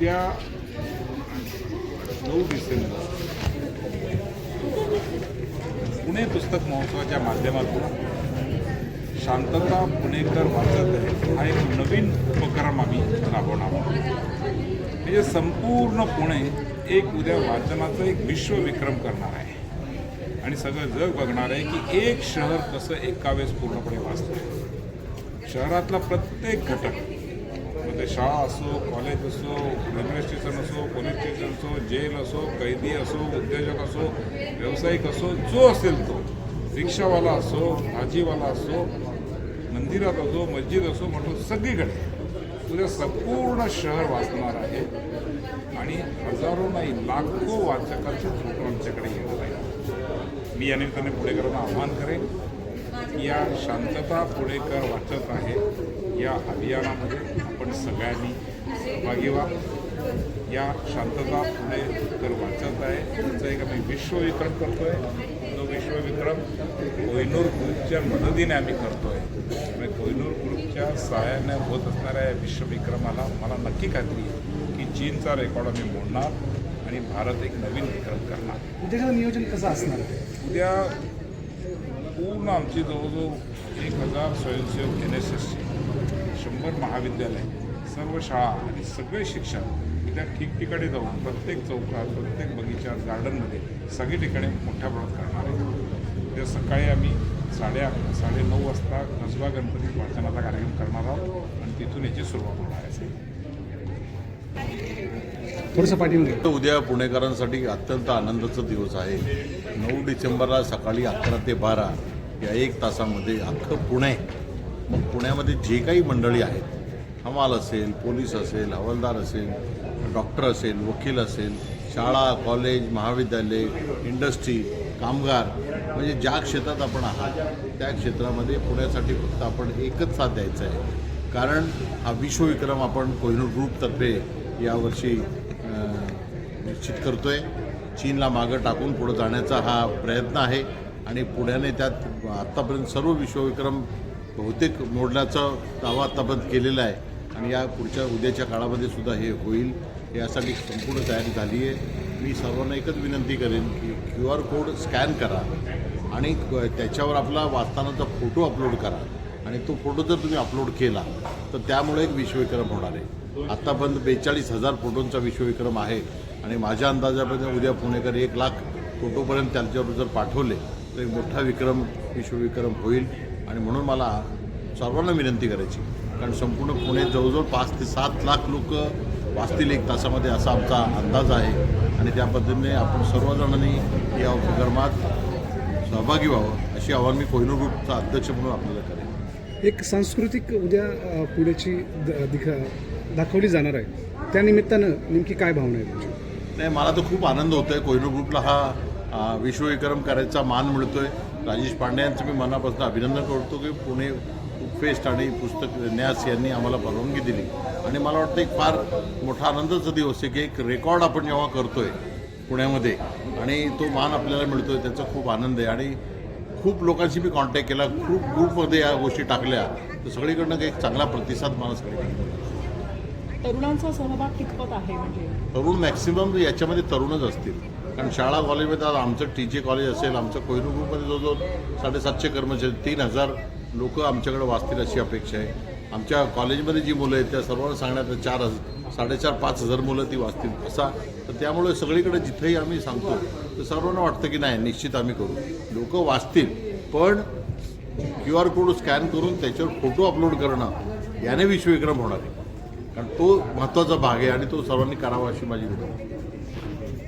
उद्या नऊ डिसेंबर पुणे पुस्तक महोत्सवाच्या माध्यमातून शांतता पुणेकर वाचत आहे. हा एक नवीन उपक्रम आम्ही राबवणार आहोत. म्हणजे संपूर्ण पुणे एक उद्या वाचनाचा एक विश्वविक्रम करणार आहे. आणि सगळं जग बघणार आहे की एक शहर कसं एका वेळेस पूर्णपणे वाचतं शहरातला प्रत्येक घटक ते शाळा असो कॉलेज असो रेल्वे स्टेशन असो पोलीस स्टेशन असो जेल असो कैदी असो उद्योजक असो व्यावसायिक असो जो असेल तो रिक्षावाला असो भाजीवाला असो मंदिरात असो मस्जिद असो म्हणतो सगळीकडे तुझ्या संपूर्ण शहर वाचणार आहे. आणि हजारो नाही लाखो वाचकांचे फोटो आमच्याकडे येणार आहे मी या निमित्ताने पुणेकरांना आव्हान करेन. या शांतता पुणेकर वाचत आहे. या अभियानामध्ये आपण सगळ्यांनी सहभागी व्हा. या शांतता पुणेकर वाचत आहे. त्याचा एक आम्ही विश्वविक्रम करतोय. तो विश्वविक्रम कोहिनूर ग्रुपच्या मदतीने आम्ही करतोय. त्यामुळे कोहिनूर ग्रुपच्या सहाय्याने होत असणाऱ्या या विश्वविक्रमाला मला नक्की खात्री आहे की चीनचा रेकॉर्ड आम्ही मोडणार आणि भारत एक नवीन विक्रम करणार. उद्याचं नियोजन कसं असणार? आहे उद्या पूर्ण आमची जवळजवळ एक हजार स्वयंसेवक एन एस एसची शंभर महाविद्यालय सर्व शाळा आणि सगळे शिक्षक उद्या ठिकठिकाणी जाऊन प्रत्येक चौकात प्रत्येक बगीच्यात गार्डनमध्ये सगळी ठिकाणी मोठ्या प्रमाणात करणार आहे. उद्या सकाळी आम्ही साडे अकरा साडे नऊ वाजता कसबा गणपती वाचनाचा कार्यक्रम करणार आहोत आणि तिथून याची सुरुवात होणार आहे. थोडंसं पाठीमध्ये उद्या पुणेकरांसाठी अत्यंत आनंदाचा दिवस आहे. नऊ डिसेंबरला सकाळी अकरा ते बारा या एक तासामध्ये अख्खं पुणे मग पुण्यामध्ये जे काही मंडळी आहेत हमाल असेल पोलीस असेल हवालदार असेल डॉक्टर असेल वकील असेल शाळा कॉलेज महाविद्यालय इंडस्ट्री कामगार म्हणजे ज्या क्षेत्रात आपण आहात त्या क्षेत्रामध्ये पुण्यासाठी फक्त आपण एकच साथ द्यायचा आहे. कारण हा विश्वविक्रम आपण कोहिनूर ग्रुपतर्फे यावर्षी निश्चित करतो आहे चीनला मागं टाकून पुढं जाण्याचा हा प्रयत्न आहे आणि पुण्याने त्यात आत्तापर्यंत सर्व विश्वविक्रम बहुतेक मोडण्याचा दावा आतापर्यंत केलेला आहे. आणि या पुढच्या उद्याच्या काळामध्ये सुद्धा हे होईल. यासाठी संपूर्ण तयारी झाली आहे. मी सर्वांना एकच विनंती करेन की क्यू आर कोड स्कॅन करा आणि त्याच्यावर आपला वाचतानाचा फोटो अपलोड करा. आणि तो फोटो जर तुम्ही अपलोड केला तर त्यामुळे एक विश्वविक्रम होणार आहे. आत्तापर्यंत बेचाळीस हजार फोटोंचा विश्वविक्रम आहे. आणि माझ्या अंदाजापर्यंत उद्या पुणेकर एक लाख फोटोपर्यंत त्यांच्यावर जर पाठवले तर एक मोठा विक्रम विश्वविक्रम होईल. आणि म्हणून मला सर्वांना विनंती करायची. कारण संपूर्ण पुणे जवळजवळ पाच ते सात लाख लोक वाचतील एक तासामध्ये असा आमचा अंदाज आहे. आणि त्या पद्धतीने आपण सर्वजणांनी या उपक्रमात सहभागी व्हावं अशी आव्हान मी कोहिनूर ग्रुपचा अध्यक्ष म्हणून आपल्याला करेन. एक सांस्कृतिक उद्या पुण्याची दिखा दाखवली जाणार आहे. त्या निमित्तानं नेमकी काय भावना आहे तुमची? नाही मला तर खूप आनंद होतो आहे कोहिनूर ग्रुपला हा विश्वविक्रम करायचा मान मिळतोय. राजेश पांडे यांचं मी मनापासून अभिनंदन करतो की पुणे फेस्ट आणि पुस्तक न्यास यांनी आम्हाला परवानगी दिली. आणि मला वाटतं एक फार मोठा आनंदाचा दिवस आहे की एक रेकॉर्ड आपण जेव्हा करतोय पुण्यामध्ये आणि तो मान आपल्याला मिळतोय त्याचा खूप आनंद आहे. आणि खूप लोकांशी मी कॉन्टॅक्ट केला खूप ग्रुपमध्ये या गोष्टी टाकल्या. तर सगळीकडनं एक चांगला प्रतिसाद मला सगळीकडे. तरुणांचा सहभाग कितपत आहे म्हणजे? तरुण मॅक्सिमम याच्यामध्ये तरुणच असतील. कारण शाळा कॉलेजमध्ये आता आमचं टी जे कॉलेज असेल आमचं कोहिनूर ग्रुपमध्ये जवळजवळ साडेसातशे कर्मचारी तीन हजार लोक आमच्याकडे वाचतील अशी अपेक्षा आहे. आमच्या कॉलेजमध्ये जी मुलं आहेत त्या सर्वांना सांगण्यात चार हजार साडेचार पाच हजार मुलं ती वाचतील असा. तर त्यामुळे सगळीकडे जिथेही आम्ही सांगतो तर सर्वांना वाटतं की नाही निश्चित आम्ही करू. लोक वाचतील पण क्यू आर कोड स्कॅन करून त्याच्यावर फोटो अपलोड करणं याने विश्वविक्रम होणार आहे. कारण तो महत्त्वाचा भाग आहे आणि तो सर्वांनी करावा अशी माझी विनंती